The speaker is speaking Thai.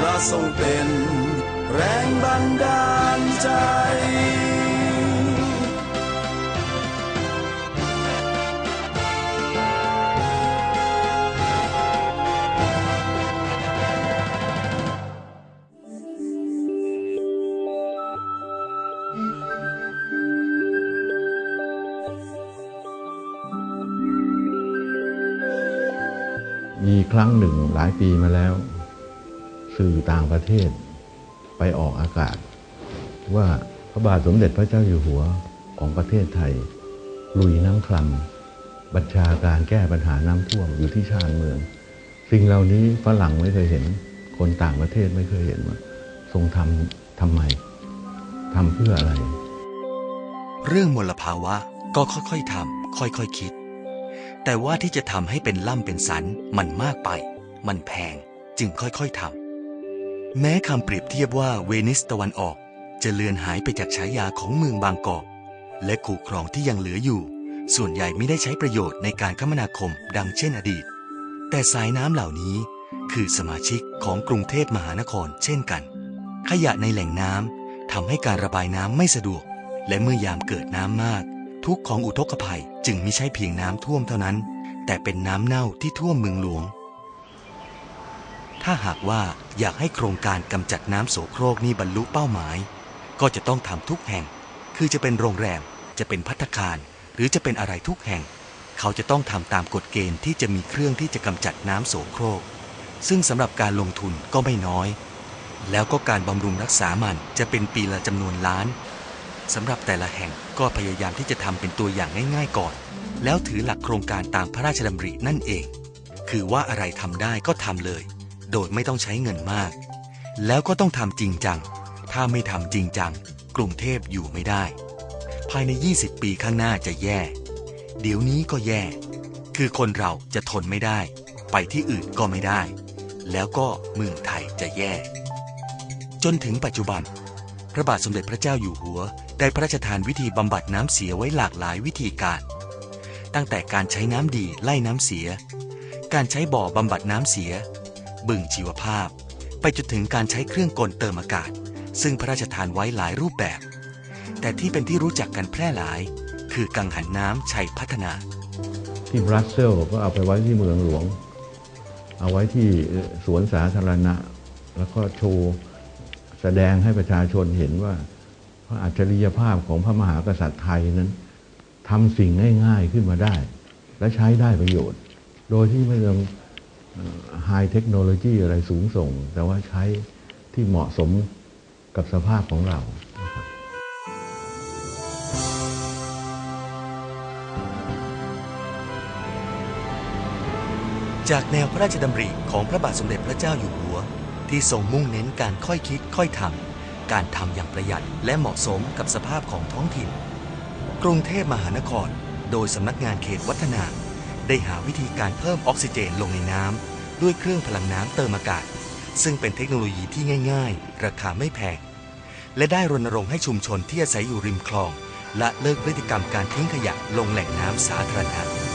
พระทรงเป็นแรงบันดาลใจ มีครั้งหนึ่งหลายปีมาแล้ว สื่อต่างประเทศ ไปออกอากาศ ว่าพระบาทสมเด็จพระเจ้าอยู่หัวของประเทศไทย ลุยน้ำคลำบัญชาการแก้ปัญหาน้ำท่วมอยู่ที่ชานเมือง สิ่งเหล่านี้ฝรั่งไม่เคยเห็น คนต่างประเทศไม่เคยเห็นว่าทรงทำทำไมทำเพื่ออะไร เรื่องมลภาวะก็ค่อยๆทำค่อยๆคิด แต่ว่าที่จะทำให้เป็นล่ำเป็นสันมันมากไป มันแพงจึงค่อยๆทำ แม้คำเปรียบเทียบว่าเวนิสตะวันออก จะเลือนหายไปจากฉายาของเมืองบางกอก และขู่ครองที่ยังเหลืออยู่ ส่วนใหญ่ไม่ได้ใช้ประโยชน์ในการคมนาคมดังเช่นอดีต แต่สายน้ำเหล่านี้คือสมาชิกของกรุงเทพมหานครเช่นกัน ขยะในแหล่งน้ำทำให้การระบายน้ำไม่สะดวก และเมื่อยามเกิดน้ำมาก ทุกของอุทกภัยจึงไม่ใช่เพียงน้ำท่วมเท่านั้น แต่เป็นน้ำเน่าที่ท่วมเมืองหลวง ถ้าหากว่าอยากให้โครงการกำจัดน้ำโสโครกนี้บรรลุเป้าหมาย ก็จะต้องทำทุกแห่ง คือจะเป็นโรงแรม จะเป็นพัตตาคาร หรือจะเป็นอะไรทุกแห่ง เขาจะต้องทำตามกฎเกณฑ์ที่จะมีเครื่องที่จะกำจัดน้ำโสโครก ซึ่งสำหรับการลงทุนก็ไม่น้อย แล้วก็การบำรุงรักษามันจะเป็นปีละจำนวนล้านสำหรับแต่ละแห่งก็พยายามที่จะทำเป็นตัวอย่างง่าย ๆ ก่อน แล้วถือหลักโครงการตามพระราชดำรินั่นเอง คือว่าอะไรทำได้ก็ทำเลย โดยไม่ต้องใช้เงินมาก แล้วก็ต้องทำจริงจัง ถ้าไม่ทำจริงจัง กรุงเทพอยู่ไม่ได้ ภายใน 20 ปีข้างหน้าจะแย่ เดี๋ยวนี้ก็แย่ คือคนเราจะทนไม่ได้ ไปที่อื่นก็ไม่ได้ แล้วก็เมืองไทยจะแย่ จนถึงปัจจุบัน พระบาทสมเด็จพระเจ้าอยู่หัว ได้พระราชทานวิธีบำบัดน้ำเสียไว้หลากหลายวิธีการ ตั้งแต่การใช้น้ำดีไล่น้ำเสีย การใช้บ่อบำบัดน้ำเสีย บึงชีวภาพ ไปจนถึงการใช้เครื่องกลเติมอากาศ ซึ่งพระราชทานไว้หลายรูปแบบ แต่ที่เป็นที่รู้จักกันแพร่หลาย คือกังหันน้ำชัยพัฒนา ที่บรัสเซลก็เอาไปไว้ที่เมืองหลวง เอาไว้ที่สวนสาธารณะ แล้วก็โชว์แสดงให้ประชาชนเห็นว่าพระอัจฉริยภาพของพระมหากษัตริย์ไทยนั้นทำสิ่งง่าย ๆขึ้นมาได้ และใช้ได้ประโยชน์ โดยที่ไม่ต้อง ไฮเทคโนโลยีอะไรสูงส่ง แต่ว่าใช้ที่เหมาะสมกับสภาพของเราจากแนวพระราชดำริของพระบาทสมเด็จพระเจ้าอยู่หัว ที่ทรงมุ่งเน้นการค่อยคิดค่อยทำการทำอย่างประหยัดและเหมาะสมกับสภาพของท้องถิ่น กรุงเทพมหานคร โดยสำนักงานเขตวัฒนา ได้หาวิธีการเพิ่มออกซิเจนลงในน้ำด้วยเครื่องพลังน้ำเติมอากาศ ซึ่งเป็นเทคโนโลยีที่ง่าย ๆ ราคาไม่แพง และได้รณรงค์ให้ชุมชนที่อาศัยอยู่ริมคลอง และเลิกพฤติกรรมการทิ้งขยะลงแหล่งน้ำสาธารณะ